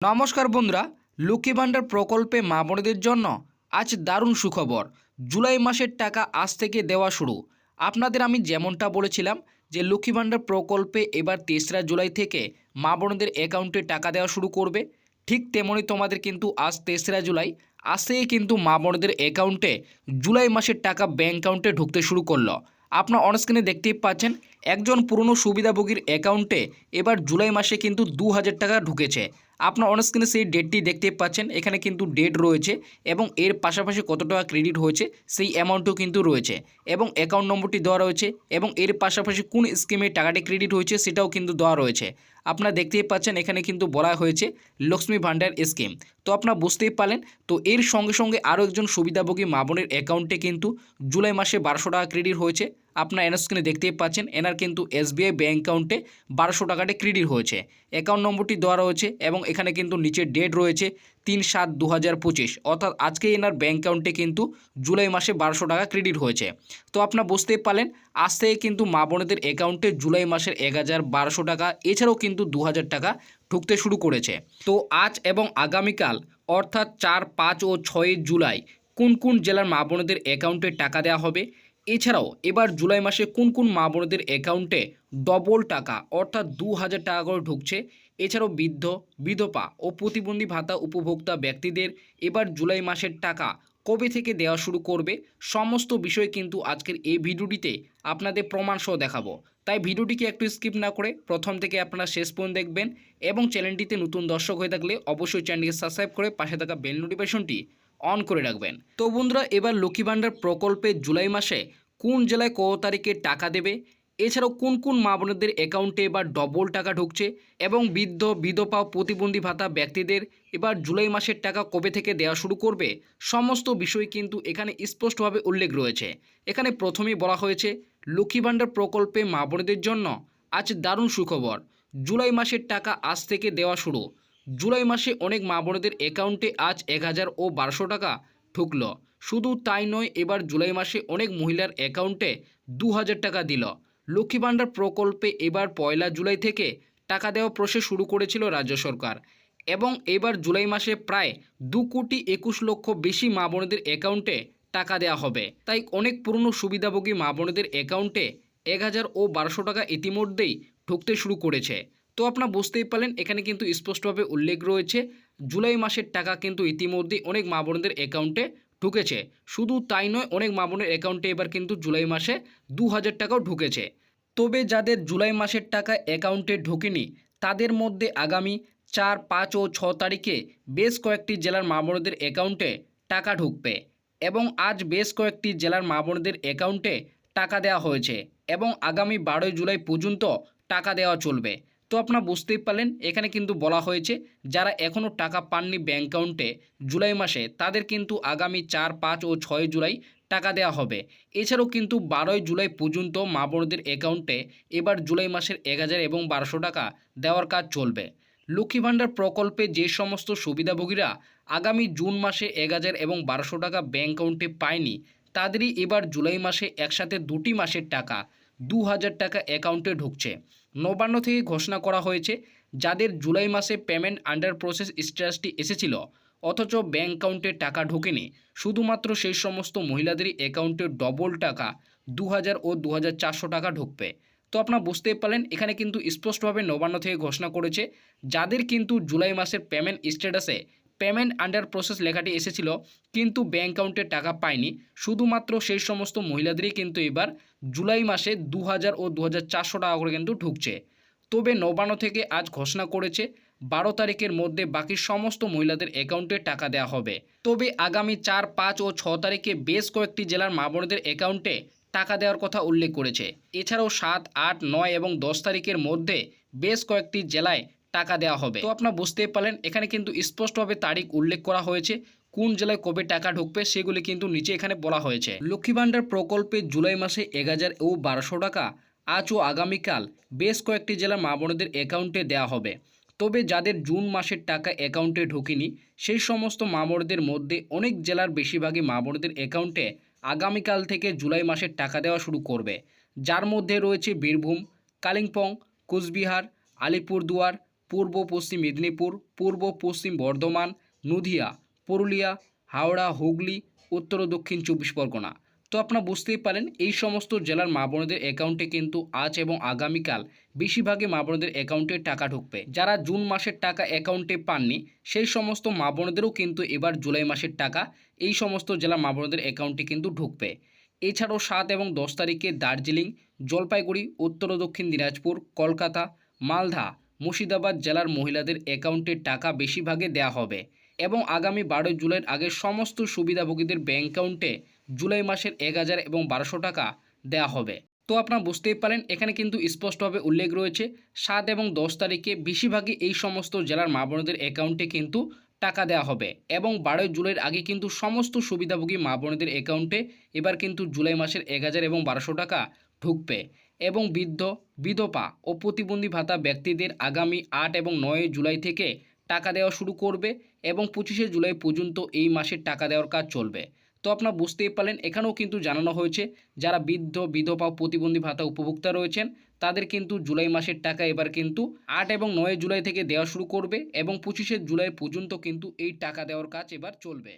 নমস্কার বন্ধুরা, লক্ষ্মী ভাণ্ডার প্রকল্পে মা বোনেদের জন্য আজ দারুণ সুখবর। জুলাই মাসের টাকা আজ থেকে দেওয়া শুরু। আপনাদের আমি যেমনটা বলেছিলাম যে, লক্ষ্মী ভাণ্ডার প্রকল্পে এবার তেসরা জুলাই থেকে মা বোনদের অ্যাকাউন্টে টাকা দেওয়া শুরু করবে। ঠিক তেমনই তোমাদের কিন্তু আজ তেসরা জুলাই আসেই কিন্তু মা বোনদের অ্যাকাউন্টে জুলাই মাসের টাকা ব্যাঙ্ক অ্যাকাউন্টে ঢুকতে শুরু করল। আপনার অনস্ক্রিনে দেখতেই পাচ্ছেন, একজন পুরনো সুবিধাভোগীর অ্যাকাউন্টে এবার জুলাই মাসে কিন্তু দু হাজার টাকা ঢুকেছে। আপনার অনস্ক্রিনে সেই ডেটটি দেখতে পাচ্ছেন, এখানে কিন্তু ডেট রয়েছে এবং এর পাশাপাশি কত টাকা ক্রেডিট হয়েছে, সেই অ্যামাউন্টও কিন্তু রয়েছে এবং অ্যাকাউন্ট নম্বরটি দেওয়া রয়েছে এবং এর পাশাপাশি কোন স্কিমে টাকাটি ক্রেডিট হয়েছে সেটাও কিন্তু দেওয়া রয়েছে। আপনারা দেখতেই পাচ্ছেন, এখানে কিন্তু বলা হয়েছে লক্ষ্মী ভাণ্ডার স্কিম তো আপনারা বুঝতেই পারলেন, তো এর সঙ্গে সঙ্গে আরও একজন সুবিধাভোগী মা বোনের অ্যাকাউন্টে কিন্তু জুলাই মাসে বারোশো টাকা ক্রেডিট হয়েছে। আপনার এনার স্ক্রিনে দেখতেই পাচ্ছেন এনার কিন্তু এসবিআই ব্যাঙ্ক অ্যাকাউন্টে বারোশো টাকাটি ক্রেডিট হয়েছে। অ্যাকাউন্ট নম্বরটি দেওয়া রয়েছে এবং এখানে কিন্তু নিচে ডেট রয়েছে তিন সাত দু হাজার পঁচিশ। অর্থাৎ আজকে এনার ব্যাঙ্ক অ্যাকাউন্টে কিন্তু জুলাই মাসে বারোশো টাকা ক্রেডিট হয়েছে। তো আপনারা বুঝতেই পারলেন, আজ থেকে কিন্তু মা বোনেদের অ্যাকাউন্টে জুলাই মাসের এক হাজার বারোশো টাকা, এছাড়াও কিন্তু দু হাজার টাকা ঢুকতে শুরু করেছে। তো আজ এবং আগামীকাল, অর্থাৎ চার, পাঁচ ও ছয় জুলাই, কোন কোন জেলার মা বোনেদের অ্যাকাউন্টে টাকা দেওয়া হবে? এছাড়াও এবার জুলাই মাসে কোন কোন মা বোনেদের অ্যাকাউন্টে ডবল টাকা, অর্থাৎ দু হাজার টাকা করে ঢুকছে। এছাড়াও বৃদ্ধ, বিধবা ও প্রতিবন্ধী ভাতা উপভোক্তা ব্যক্তিদের এবার জুলাই মাসের টাকা কবে থেকে দেওয়া শুরু করবে, সমস্ত বিষয় কিন্তু আজকের এই ভিডিওটিতে আপনাদের প্রমাণ সহ দেখাবো। তাই ভিডিওটিকে একটু স্কিপ না করে প্রথম থেকে আপনারা শেষ পর্যন্ত দেখবেন এবং চ্যানেলটিতে নতুন দর্শক হয়ে থাকলে অবশ্যই চ্যানেলটিকে সাবস্ক্রাইব করে পাশে থাকা বেল নোটিফিকেশনটি অন করে রাখবেন। তো বন্ধুরা, এবার লক্ষ্মী ভাণ্ডার প্রকল্পে জুলাই মাসে কোন জেলায় কত তারিখে টাকা দেবে? এছাড়াও কোন কোন মা বোনদের অ্যাকাউন্টে এবার ডবল টাকা ঢুকছে? এবং বৃদ্ধ, বিধবা, প্রতিবন্ধী ভাতা ব্যক্তিদের এবার জুলাই মাসের টাকা কবে থেকে দেওয়া শুরু করবে? সমস্ত বিষয় কিন্তু এখানে স্পষ্টভাবে উল্লেখ রয়েছে। এখানে প্রথমেই বলা হয়েছে, লক্ষ্মী ভাণ্ডার প্রকল্পে মা বোনদের জন্য আজ দারুণ সুখবর। জুলাই মাসের টাকা আজ থেকে দেওয়া শুরু। জুলাই মাসে অনেক মা বোনদের অ্যাকাউন্টে আজ এক হাজার ও বারোশো টাকা ঢুকলো। শুধু তাই নয়, এবার জুলাই মাসে অনেক মহিলার অ্যাকাউন্টে দু হাজার টাকা দিল। লক্ষ্মী ভাণ্ডার প্রকল্পে এবার পয়লা জুলাই থেকে টাকা দেওয়া প্রসেস শুরু করেছিল রাজ্য সরকার এবং এবার জুলাই মাসে প্রায় দু কোটি একুশ লক্ষ বেশি মা বোনদের অ্যাকাউন্টে টাকা দেওয়া হবে। তাই অনেক পুরনো সুবিধাভোগী মা বোনদের অ্যাকাউন্টে এক হাজার ও বারোশো টাকা ইতিমধ্যেই ঢুকতে শুরু করেছে। তো আপনারা বুঝতেই পারলেন, এখানে কিন্তু স্পষ্টভাবে উল্লেখ রয়েছে, জুলাই মাসের টাকা কিন্তু ইতিমধ্যেই অনেক মা বোনদের অ্যাকাউন্টে ঢুকেছে। শুধু তাই নয়, অনেক মা বোনের অ্যাকাউন্টে এবার কিন্তু জুলাই মাসে দু হাজার টাকাও ঢুকেছে। তবে যাদের জুলাই মাসের টাকা অ্যাকাউন্টে ঢোকেনি, তাদের মধ্যে আগামী চার, পাঁচ ও ছ তারিখে বেশ কয়েকটি জেলার মা বোনদের অ্যাকাউন্টে টাকা ঢুকবে এবং আজ বেশ কয়েকটি জেলার মা বোনদের অ্যাকাউন্টে টাকা দেওয়া হয়েছে এবং আগামী বারোই জুলাই পর্যন্ত টাকা দেওয়া চলবে। তো আপনারা বুঝতেই পারলেন, এখানে কিন্তু বলা হয়েছে, যারা এখনও টাকা পাননি ব্যাঙ্ক অ্যাকাউন্টে জুলাই মাসে, তাদের কিন্তু আগামী চার, পাঁচ ও ছয় জুলাই টাকা দেওয়া হবে। এছাড়াও কিন্তু বারোই জুলাই পর্যন্ত মা বোনদের অ্যাকাউন্টে এবার জুলাই মাসের এক হাজার এবং বারোশো টাকা দেওয়ার কাজ চলবে। লক্ষ্মী ভাণ্ডার প্রকল্পে যে সমস্ত সুবিধাভোগীরা আগামী জুন মাসে এক হাজার এবং বারোশো টাকা ব্যাঙ্ক অ্যাকাউন্টে পায়নি, তাদেরই এবার জুলাই মাসে একসাথে দুটি মাসের টাকা। দু হাজার টাকা অ্যাকাউন্টে ঢুকছে। নবান্ন থেকে ঘোষণা করা হয়েছে যাদের জুলাই মাসে পেমেন্ট আন্ডার প্রসেস স্ট্যাটাসটি এসেছিল, অথচ ব্যাঙ্ক অ্যাকাউন্টে টাকা ঢোকেনি। শুধুমাত্র সেই সমস্ত মহিলাদেরই অ্যাকাউন্টে ডবল টাকা দু হাজার ও দু হাজার চারশো টাকা ঢুকবে। তো আপনারা বুঝতেই পারলেন, এখানে কিন্তু স্পষ্টভাবে নবান্ন থেকে ঘোষণা করেছে, যাদের কিন্তু জুলাই মাসের পেমেন্ট স্ট্যাটাসে পেমেন্ট আন্ডার প্রসেস লেখাটি এসেছিল, কিন্তু ব্যাঙ্ক অ্যাকাউন্টে টাকা পায়নি। শুধুমাত্র সেই সমস্ত মহিলাদেরই কিন্তু এবার জুলাই মাসে দু হাজার ও দু হাজার চারশো টাকা করে কিন্তু ঢুকছে। তবে নবান্ন থেকে আজ ঘোষণা করেছে, বারো তারিখের মধ্যে বাকি সমস্ত মহিলাদের অ্যাকাউন্টে টাকা দেওয়া হবে। তবে আগামী চার, পাঁচ ও ছ তারিখে বেশ কয়েকটি জেলার মা বোনদের অ্যাকাউন্টে টাকা দেওয়ার কথা উল্লেখ করেছে। এছাড়াও সাত, আট, নয় এবং দশ তারিখের মধ্যে বেশ কয়েকটি জেলায় টাকা দেওয়া হবে। তো আপনারা বুঝতেই পারলেন, এখানে কিন্তু স্পষ্টভাবে তারিখ উল্লেখ করা হয়েছে, কোন জেলায় কবে টাকা ঢুকবে সেগুলি কিন্তু নিচে এখানে বলা হয়েছে। লক্ষ্মী ভাণ্ডার প্রকল্পে জুলাই মাসে এক হাজার ও বারোশো টাকা, আজ ও আগামীকাল বেশ কয়েকটি জেলার মা বোনদের অ্যাকাউন্টে দেওয়া হবে। তবে যাদের জুন মাসের টাকা অ্যাকাউন্টে ঢোকেনি, সেই সমস্ত মা বোনদের মধ্যে অনেক জেলার বেশিরভাগই মা বোনদের অ্যাকাউন্টে আগামীকাল থেকে জুলাই মাসের টাকা দেওয়া শুরু করবে। যার মধ্যে রয়েছে বীরভূম, কালিম্পং, কুচবিহার, আলিপুরদুয়ার পূর্ব পশ্চিম মেদিনীপুর, পূর্ব পশ্চিম বর্ধমান, নদিয়া, পুরুলিয়া, হাওড়া, হুগলি, উত্তর ও দক্ষিণ চব্বিশ পরগনা। তো আপনারা বুঝতেই পারেন, এই সমস্ত জেলার মা বোনদের অ্যাকাউন্টে কিন্তু আজ এবং আগামীকাল বেশিরভাগই মা বোনদের অ্যাকাউন্টে টাকা ঢুকবে। যারা জুন মাসের টাকা অ্যাকাউন্টে পাননি, সেই সমস্ত মা বোনদেরও কিন্তু এবার জুলাই মাসের টাকা এই সমস্ত জেলার মা বোনদের অ্যাকাউন্টে কিন্তু ঢুকবে। এছাড়াও সাত এবং দশ তারিখে দার্জিলিং, জলপাইগুড়ি, উত্তর ও দক্ষিণ দিনাজপুর, কলকাতা, মালদা মুর্শিদাবাদ জেলার মহিলাদের অ্যাকাউন্টে টাকা বেশিরভাগে দেওয়া হবে এবং আগামী বারোই জুলাইয়ের আগে সমস্ত সুবিধাভোগীদের ব্যাঙ্ক অ্যাকাউন্টে জুলাই মাসের এক হাজার এবং বারোশো টাকা দেওয়া হবে। তো আপনারা বুঝতেই পারেন, এখানে কিন্তু স্পষ্টভাবে উল্লেখ রয়েছে, সাত এবং দশ তারিখে বেশিরভাগই এই সমস্ত জেলার মা বোনদের অ্যাকাউন্টে কিন্তু টাকা দেওয়া হবে এবং বারোই জুলাইয়ের আগে কিন্তু সমস্ত সুবিধাভোগী মা বোনদের অ্যাকাউন্টে এবার কিন্তু জুলাই মাসের এক হাজার এবং বারোশো টাকা ঢুকবে। এবং বৃদ্ধ, বিধবা ও প্রতিবন্ধী ভাতা ব্যক্তিদের আগামী আট এবং নয় জুলাই থেকে টাকা দেওয়া শুরু করবে এবং পঁচিশে জুলাই পর্যন্ত এই মাসের টাকা দেওয়ার কাজ চলবে। তো আপনারা বুঝতেই পারলেন, এখানেও কিন্তু জানানো হয়েছে, যারা বৃদ্ধ, বিধবা প্রতিবন্ধী ভাতা উপভোক্তা রয়েছেন, তাদের কিন্তু জুলাই মাসের টাকা এবার কিন্তু আট এবং নয় জুলাই থেকে দেওয়া শুরু করবে এবং পঁচিশে জুলাই পর্যন্ত কিন্তু এই টাকা দেওয়ার কাজ এবার চলবে।